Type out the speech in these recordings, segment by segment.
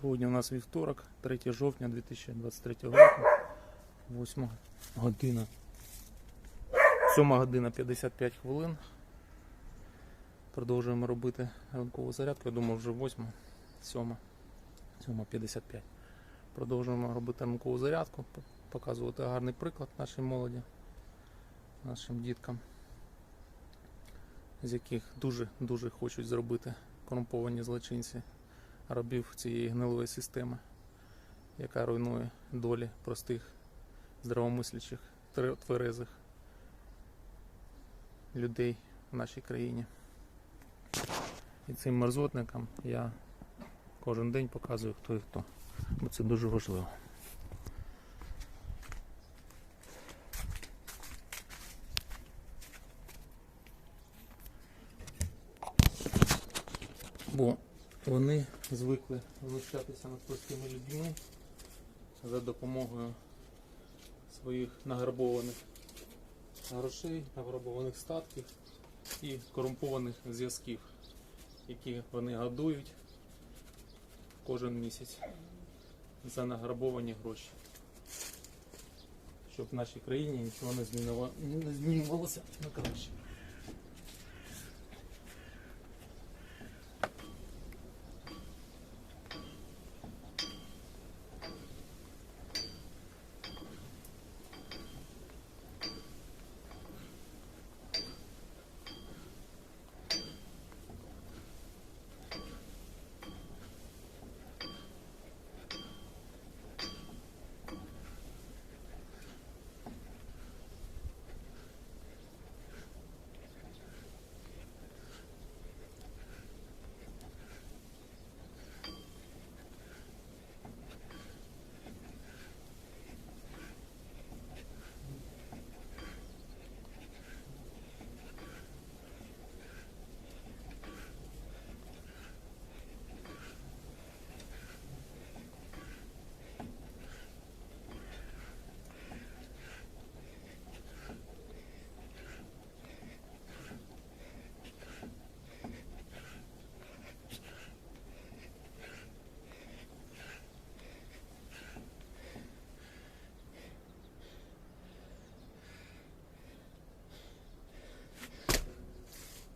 Сьогодні у нас вівторок, 3 жовтня 2023 року, 8 година. 7 година 55 хвилин. Продовжуємо робити ранкову зарядку. Я думаю, вже 8, 7, 7.55. Продовжуємо робити ранкову зарядку, показувати гарний приклад нашій молоді, нашим діткам, з яких дуже-дуже хочуть зробити корумповані злочинці рабів цієї гнилої системи, яка руйнує долі простих, здравомислячих, тверезих людей в нашій країні. І цим мерзотникам я кожен день показую, хто і хто. Бо це дуже важливо. Бо вони звикли знущатися над простими людьми за допомогою своїх награбованих грошей, награбованих статків і корумпованих зв'язків, які вони годують кожен місяць за награбовані гроші. Щоб в нашій країні нічого не змінювалося на краще.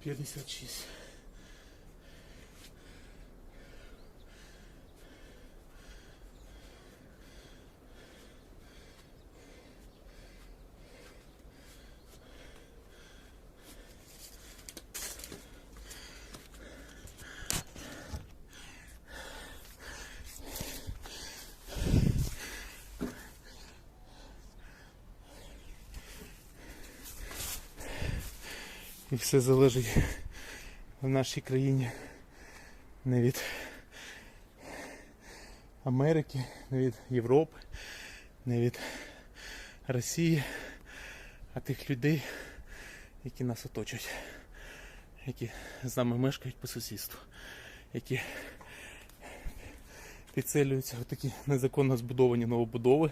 Piedem Santíssima. І все залежить в нашій країні. Не від Америки, не від Європи, не від Росії, а тих людей, які нас оточують, які з нами мешкають по сусідству, які підселюються в такі незаконно збудовані новобудови,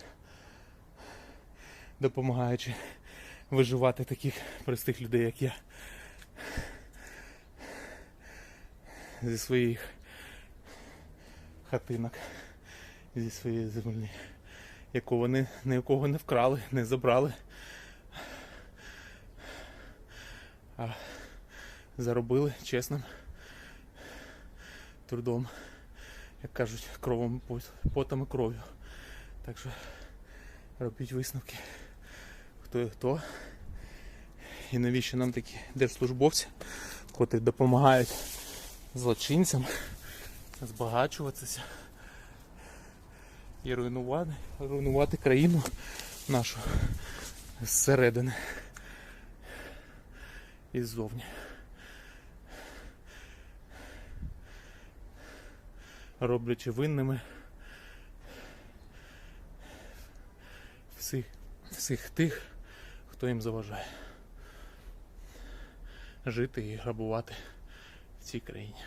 допомагаючи виживати таких простих людей, як я. Зі своїх хатинок, зі своєї землі, яку вони ні у не вкрали, не забрали, а заробили чесним трудом, як кажуть, кровом, пот- потом і кров'ю. Так що робіть висновки хто і хто. І навіщо нам такі держслужбовці, котрі допомагають злочинцям збагачуватися і руйнувати, руйнувати країну нашу зсередини і ззовні. Роблячи винними всіх, всіх тих, хто їм заважає жити і грабувати в цій країні.